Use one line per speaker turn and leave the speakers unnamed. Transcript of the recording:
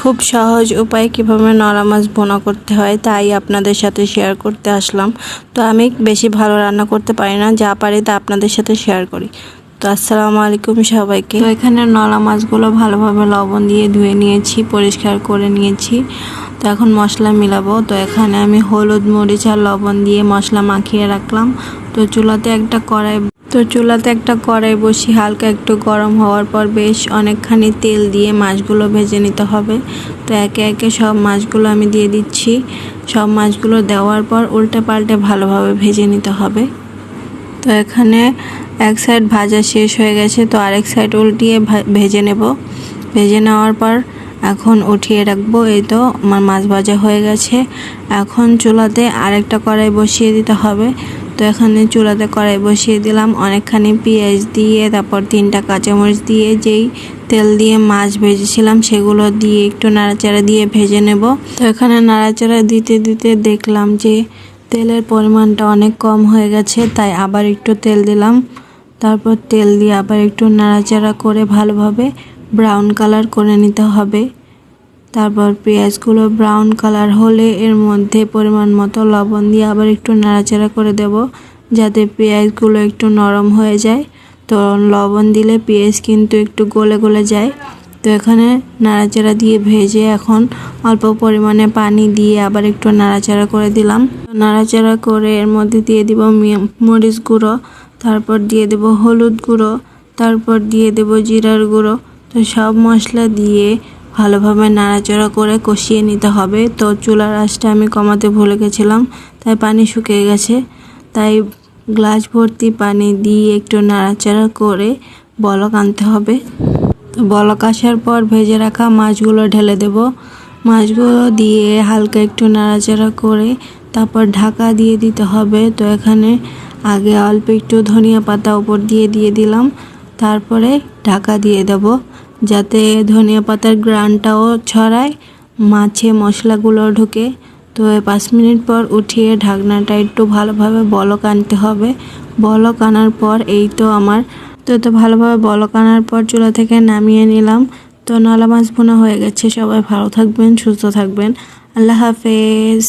খুব সহজ উপায়ে কীভাবে নরা মাছ বোনা করতে হয় তাই আপনাদের সাথে শেয়ার করতে আসলাম। তো আমি বেশি ভালো রান্না করতে পারি না, যা পারি তা আপনাদের সাথে শেয়ার করি। তো আসসালামু আলাইকুম সবাইকে। তো এখানে নলা মাছগুলো ভালোভাবে লবণ দিয়ে ধুয়ে নিয়েছি, পরিষ্কার করে নিয়েছি। তো এখন মশলা মিলাবো। তো এখানে আমি হলুদ, মরিচ আর লবণ দিয়ে মশলা মাখিয়ে রাখলাম। তো চুলাতে একটা কড়াই তো চুলাতে একটা কড়াই বসি হালকা একটু গরম হওয়ার পর বেশ অনেকখানি তেল দিয়ে মাছগুলো ভেজে নিতে হবে। তো একে একে সব মাছগুলো আমি দিয়ে দিচ্ছি। সব মাছগুলো দেওয়ার পর উল্টে পাল্টে ভালোভাবে ভেজে নিতে হবে। তো এখানে এক সাইড ভাজা শেষ হয়ে গেছে, তো আরেক সাইড উল্টিয়ে ভেজে নেব। ভেজে নেওয়ার পর এখন উঠিয়ে রাখব, এই তো আমার মাছ ভাজা হয়ে গেছে। এখন চুলাতে আরেকটা কড়াই বসিয়ে দিতে হবে। তো এখানে চুলাতে কড়াই বসিয়ে দিলাম। অনেকখানি পেঁয়াজ দিয়ে, তারপর তিনটা কাঁচামরিচ দিয়ে, যেই তেল দিয়ে মাছ ভেজেছিলাম সেগুলো দিয়ে একটু নাড়াচাড়া দিয়ে ভেজে নেব। তো এখানে নাড়াচাড়া দিতে দিতে দেখলাম যে তেলের পরিমাণটা অনেক কম হয়ে গেছে, তাই আবার একটু তেল দিলাম। তারপর তেল দিয়ে আবার একটু নাড়াচাড়া করে ভালোভাবে ব্রাউন কালার করে নিতে হবে। তারপর পেঁয়াজগুলো ব্রাউন কালার হলে এর মধ্যে পরিমাণ মতো লবণ দিয়ে আবার একটু নাড়াচাড়া করে দেব যাতে পেঁয়াজগুলো একটু নরম হয়ে যায়। তো লবণ দিলে পেঁয়াজ কিন্তু একটু গলে গলে যায়। তো এখানে নাড়াচাড়া দিয়ে ভেজে এখন অল্প পরিমাণে পানি দিয়ে আবার একটু নাড়াচাড়া করে দিলাম। নাড়াচাড়া করে এর মধ্যে দিয়ে দিব মরিচ গুঁড়ো, তারপর দিয়ে দেব হলুদ গুঁড়ো, তারপর দিয়ে দেব জিরার গুঁড়ো। তো সব মশলা দিয়ে ভালোভাবে নাড়াচাড়া করে কষিয়ে নিতে হবে। তো চুলার আঁচটা আমি কমাতে ভুলে গেছিলাম, তাই পানি শুকিয়ে গেছে। তাই গ্লাস ভর্তি পানি দিয়ে একটু নাড়াচাড়া করে বলক আনতে হবে। তো বলক আসার পর ভেজে রাখা মাছগুলো ঢেলে দেব। মাছগুলো দিয়ে হালকা একটু নাড়াচাড়া করে তারপর ঢাকা দিয়ে দিতে হবে। তো এখানে আগে অল্প একটু ধনিয়া পাতা উপর দিয়ে দিয়ে দিলাম। তারপরে ঢাকা দিয়ে দেব। যাতে ধনিয়া পাতার গ্রানটাও ছড়ায়, মাছে মশলাগুলো ঢুকে। তো পাঁচ মিনিট পর উঠিয়ে ঢাকনাটা একটু ভালোভাবে বলক আনতে হবে। বলক আনার পর এই তো আমার, তো তো ভালোভাবে বলক আনার পর চুলা থেকে নামিয়ে নিলাম। তো নলা মাছ বোনা হয়ে গেছে, সবাই ভালো থাকবেন, সুস্থ থাকবেন। আল্লাহ হাফেজ।